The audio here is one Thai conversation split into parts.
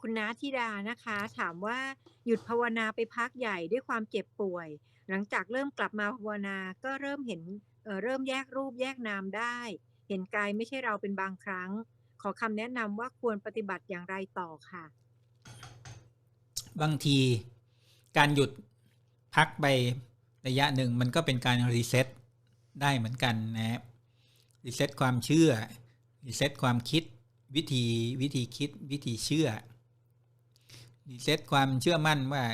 คุณน้าธิดานะคะ ถามว่าหยุดภาวนาไปพักใหญ่ด้วยความเจ็บป่วย หลังจากเริ่มกลับมาภาวนาก็เริ่มเห็นเเริ่มแยกรูปแยกนามได้ เห็นกายไม่ใช่เราเป็นบางครั้ง ขอคำแนะนำว่าควรปฏิบัติอย่างไรต่อค่ะ บางทีการหยุดพักไประยะหนึ่งมันก็เป็นการรีเซ็ตได้เหมือนกันนะครับรีเซ็ตความเชื่อรีเซ็ตความคิด วิธีวิธีคิดวิธีเชื่อรีเซ็ตความเชื่อมั่นว่า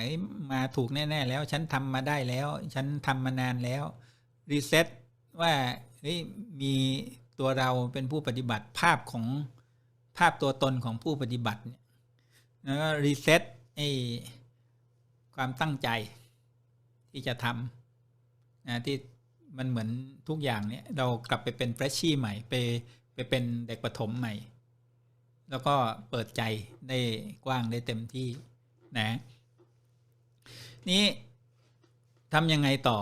มาถูกแน่ ๆ แล้ว ฉันทำมาได้แล้ว ฉันทำมานานแล้วรีเซ็ตว่ามีตัวเราเป็นผู้ปฏิบัติภาพของภาพตัวตนของผู้ปฏิบัติเนี่ยแล้วก็รีเซ็ตไอ้ความตั้งใจที่จะทำนะที่มันเหมือนทุกอย่างเนี่ยเรากลับไปเป็นเฟรชชี่ใหม่ไปไปเป็นเด็กประถมใหม่ แล้วก็เปิดใจได้กว้างได้เต็มที่นะ นี้ทำยังไงต่อ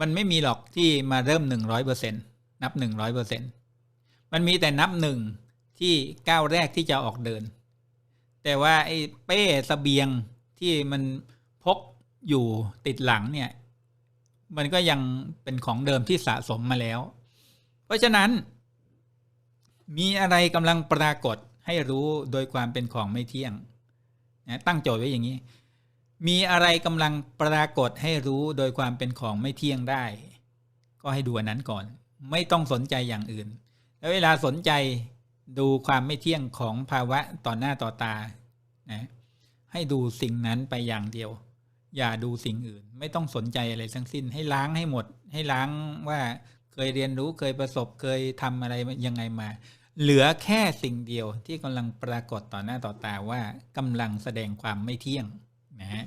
มันไม่มีหรอกที่มาเริ่มหนึ่งร้อยเปอร์เซ็นตนับหนึ่งร้อยเปอร์เซ็นมันมีแต่นับหนึ่งที่ก้าวแรกที่จะออกเดิน แต่ว่าไอ้เป้สเสบียงที่มันพกอยู่ติดหลังเนี่ย มันก็ยังเป็นของเดิมที่สะสมมาแล้ว เพราะฉะนั้น มีอะไรกำลังปรากฏให้รู้โดยความเป็นของไม่เที่ยงนะตั้งโจทย์ไว้อย่างนี้ มีอะไรกำลังปรากฏให้รู้โดยความเป็นของไม่เที่ยงได้ ก็ให้ดูอันนั้นก่อน ไม่ต้องสนใจอย่างอื่น แล้วเวลาสนใจดูความไม่เที่ยงของภาวะต่อหน้าต่อตานะให้ดูสิ่งนั้นไปอย่างเดียว อย่าดูสิ่งอื่น ไม่ต้องสนใจอะไรทั้งสิ้น ให้ล้างให้หมด ให้ล้างว่า เคยเรียนรู้เคยประสบเคยทำอะไรยังไงมา เหลือแค่สิ่งเดียวที่กำลังปรากฏต่อหน้าต่อตาว่ากำลังแสดงความไม่เที่ยงนะฮะ